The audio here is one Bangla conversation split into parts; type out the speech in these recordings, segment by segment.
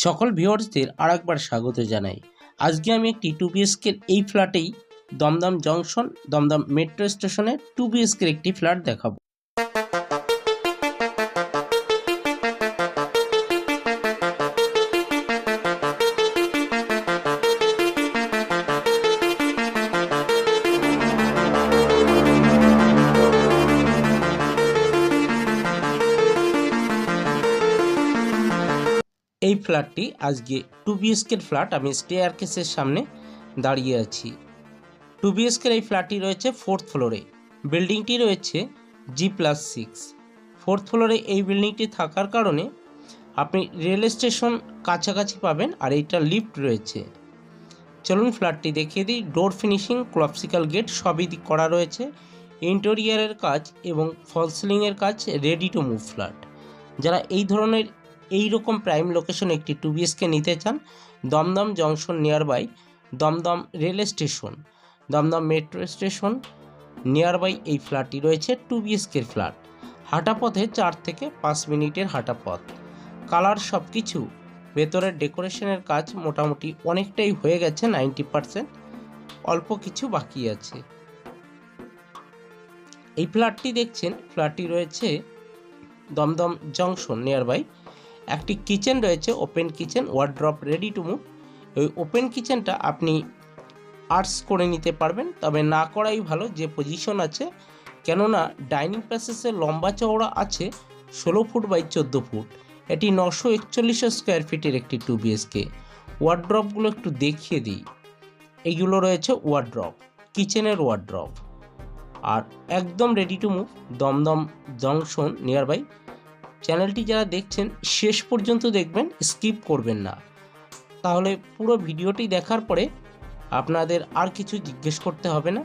সকল ভিউর্সদের আর একবার স্বাগত জানাই। আজকে আমি একটি টু বিএসকের এই ফ্ল্যাটেই দমদম জংশন দমদম মেট্রো স্টেশনে টু বিএসকের একটি ফ্ল্যাট দেখাবো। এই ফ্ল্যাটটি আজকে টু বিএসকের ফ্ল্যাট, আমি স্টেয়ার কেসের সামনে দাঁড়িয়ে আছি। টু বিএসকের এই ফ্ল্যাটটি রয়েছে ফোর্থ ফ্লোরে বিল্ডিংটি রয়েছে জি প্লাস সিক্স ফোর্থ ফ্লোরে এই বিল্ডিংটি থাকার কারণে আপনি রেল স্টেশন কাছাকাছি পাবেন আর এইটা লিফট রয়েছে। চলুন ফ্ল্যাটটি দেখিয়ে দিই। ডোর ফিনিশিং ক্লপসিক্যাল গেট সবই করা রয়েছে। ইন্টেরিয়ারের কাজ এবং ফল সিলিংয়ের কাজ রেডি টু মুভ ফ্ল্যাট যারা এই ধরনের এই রকম প্রাইম লোকেশন একটি টু বিএসকে নিতে চান, Dum Dum junction nearby Dum Dum rail station Dum Dum metro station nearby এই ফ্ল্যাটটি রয়েছে টু বিএসকের ফ্ল্যাট হাঁটা পথে চার থেকে পাঁচ মিনিটের হাঁটা পথ কালার সব কিছু ভেতরের ডেকোরেশনের কাজ মোটামুটি অনেকটাই হয়ে গেছে নাইনটি পারসেন্ট অল্প কিছু বাকি আছে। এই ফ্ল্যাটটি দেখছেন ফ্ল্যাটটি রয়েছে দমদম জংশন নিয়ার বাই একটি কিচেন রয়েছে open kitchen wardrobe ready to move ওই ওপেন কিচেনটা আপনি আর্টস করে নিতে পারবেন, তবে না করাই ভালো, যে পজিশন আছে, কেননা ডাইনিং প্যাসেসের লম্বা চওড়া আছে, ষোলো ফুট বাই চোদ্দ ফুট। এটি নশো একচল্লিশ স্কোয়ার ফিটের একটি টু বিএসকে ওয়ার্ড্রপগুলো একটু দেখিয়ে দিই। এইগুলো রয়েছে ওয়ার্ড্রপ কিচেনের ওয়ার্ড্রপ আর একদম ready to move Dum Dum junction nearby চ্যানেলটি যারা দেখছেন, শেষ পর্যন্ত দেখবেন, স্কিপ করবেন না। তাহলে পুরো ভিডিওটি দেখার পরে আপনাদের আর কিছু জিজ্ঞেস করতে হবে না।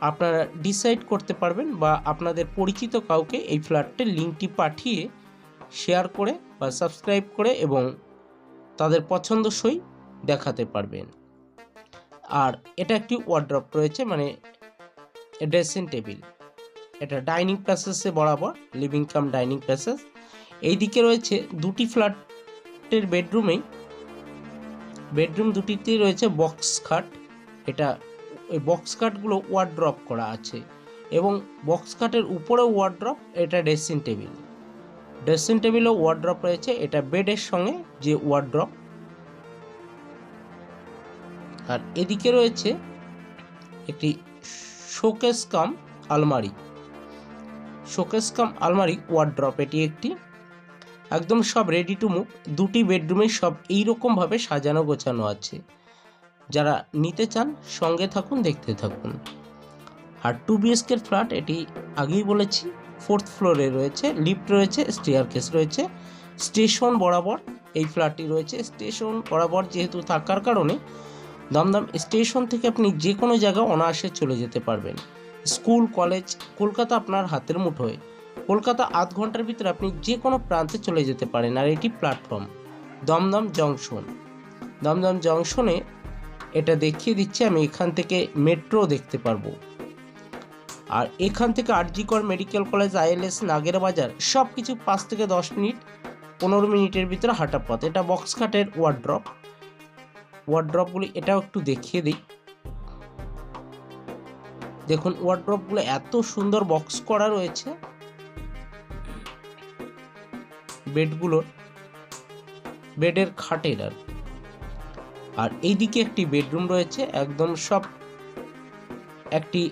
আপনারা ডিসাইড করতে পারবেন বা আপনাদের পরিচিত কাউকে এই ফ্ল্যাটটির লিঙ্কটি পাঠিয়ে শেয়ার করে বা সাবস্ক্রাইব করে এবং তাদের পছন্দসই দেখাতে পারবেন। আর এটা একটি ওয়ার্ড্রপ রয়েছে মানে ড্রেসিং টেবিল। এটা ডাইনিং প্যাসেজে বরাবর লিভিং কাম ডাইনিং প্যাসেজ এইদিকে রয়েছে দুটি ফ্ল্যাটের বেডরুমেই বেডরুম দুটিতেই রয়েছে বক্স খাট এটা ওই বক্স খাটগুলো ওয়ার্ড্রপ করা আছে। এবং বক্স খাটের উপরে ওয়ার্ড্রপ এটা ড্রেসিং টেবিল ড্রেসিং টেবিলও ওয়ার্ড্রপ রয়েছে, এটা বেডের সঙ্গে যে ওয়ার্ড্রপ আর এদিকে রয়েছে একটি শোকেস কাম আলমারি। শোকেস কাম আলমারি ওয়ার্ড্রপ। এটি একটি একদম সব রেডি টু মুভ দুটি বেডরুমে সব এই ভাবে সাজানো গোছানো আছে। যারা নিতে চান, সঙ্গে থাকুন, দেখতে থাকুন। আর টু বিএসকের ফ্ল্যাট এটি আগেই বলেছি ফোর্থ ফ্লোরে রয়েছে লিফট রয়েছে স্টেয়ার কেস রয়েছে স্টেশন বরাবর এই ফ্ল্যাটটি রয়েছে। স্টেশন বরাবর যেহেতু থাকার কারণে, দমদম স্টেশন থেকে আপনি যে কোনো জায়গা অনায়াসে চলে যেতে পারবেন। স্কুল, কলেজ, কলকাতা আপনার হাতের মুঠোয়। কলকাতা আধ ঘণ্টার ভিতরে আপনি যে কোনো প্রান্তে চলে যেতে পারেন আর এটি প্ল্যাটফর্ম দমদম জংশন দমদম জংশনে এটা দেখিয়ে দিচ্ছি, আমি এখান থেকে মেট্রো দেখতে পারব। আর এখান থেকে আরজিকর মেডিকেল কলেজ আইএলএস নাগের বাজার সব কিছু পাঁচ থেকে দশ মিনিট, পনেরো মিনিটের ভিতরে হাঁটা পথ। এটা বক্স খাটের ওয়ার্ড্রপ ওয়ার্ড্রপগুলি এটাও একটু দেখিয়ে দিই। দেখুন ওয়ার্ড্রপগুলো এত সুন্দর বক্স করা রয়েছে। বেডগুলোর বেডের খাটের আর। আর এইদিকে একটি বেডরুম রয়েছে, একদম সব একটি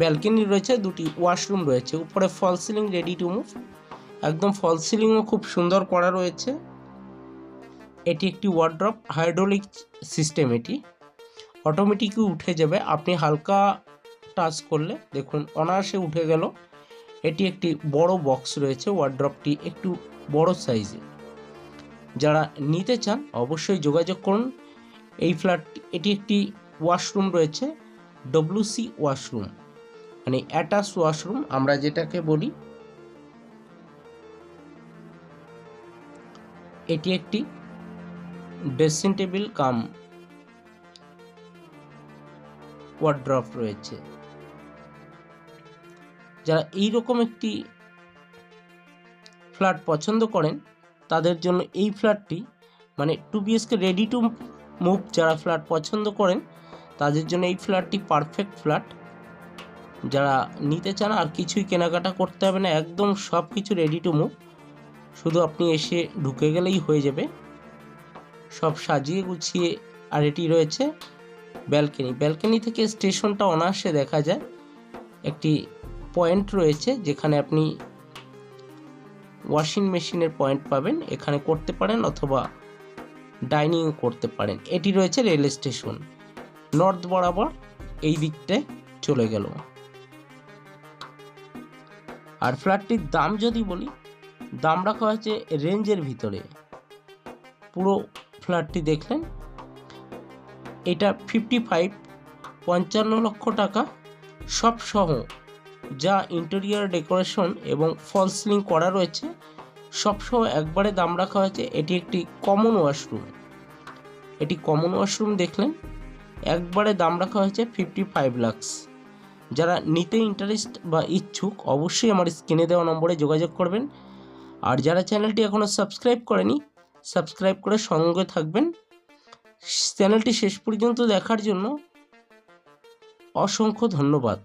ব্যালকনি রয়েছে, দুটি ওয়াশরুম রয়েছে। উপরে false ceiling ready to move একদম ফল সিলিংও খুব সুন্দর করা রয়েছে। এটি একটি ওয়ার্ড্রপ হাইড্রোলিক সিস্টেম এটি। অটোমেটিকই উঠে যাবে। আপনি হালকা টাচ করলে দেখুন অনায়াসে উঠে গেল। এটি একটি বড় বক্স রয়েছে ওয়ার্ড্রপটি একটু বড় সাইজে যারা নিতে চান অবশ্যই যোগাযোগ করুন। এই ফ্ল্যাট এটি একটি ওয়াশরুম রয়েছে ডব্লিউসি ওয়াশরুম মানে অ্যাটাচ ওয়াশরুম আমরা যেটাকে বলি, এটি একটি ড্রেসিং টেবিল কাম ওয়ার্ড্রপ রয়েছে। যারা এই রকম একটি ফ্ল্যাট পছন্দ করেন, তাদের জন্য এই ফ্ল্যাটটি মানে two BHK ready to move যারা ফ্ল্যাট পছন্দ করেন, তাদের জন্য এই ফ্ল্যাটটি পারফেক্ট ফ্ল্যাট। যারা নিতে চান আর কিছুই কেনাকাটা করতে হবে না, একদম সব কিছু রেডি টু মুভ শুধু আপনি এসে ঢুকে গেলেই হয়ে যাবে। সব সাজিয়ে গুছিয়ে আর এটি রয়েছে। ব্যালকনি। ব্যালকনি থেকে স্টেশনটা অনায়াসে দেখা যায়। একটি পয়েন্ট রয়েছে যেখানে আপনি ওয়াশিং মেশিনের পয়েন্ট পাবেন। এখানে করতে পারেন অথবা ডাইনিংও করতে পারেন। এটি রয়েছে রেল স্টেশন। নর্থ বরাবর এই দিকটায় চলে গেল। আর ফ্ল্যাটটির দাম যদি বলি, দাম রাখা হয়েছে রেঞ্জের ভিতরে। পুরো ফ্ল্যাটটি দেখলেন এটা ফিফটি ফাইভ পঞ্চান্ন লক্ষ টাকা সবসহ যা ইন্টেরিয়ার ডেকোরেশন এবং ফল সিলিং করা রয়েছে, সব সহ একবারে দাম রাখা হয়েছে, এটি একটি কমন ওয়াশরুম এটি কমন ওয়াশরুম দেখলেন, একবারে দাম রাখা হয়েছে ফিফটি ফাইভ লাক্স যারা নিতে ইন্টারেস্ট বা ইচ্ছুক, অবশ্যই আমার স্ক্রিনে দেওয়া নম্বরে যোগাযোগ করবেন। আর যারা চ্যানেলটি এখনও সাবস্ক্রাইব করেনি সাবস্ক্রাইব করে সঙ্গে থাকবেন। চ্যানেলটি শেষ পর্যন্ত দেখার জন্য অসংখ্য ধন্যবাদ।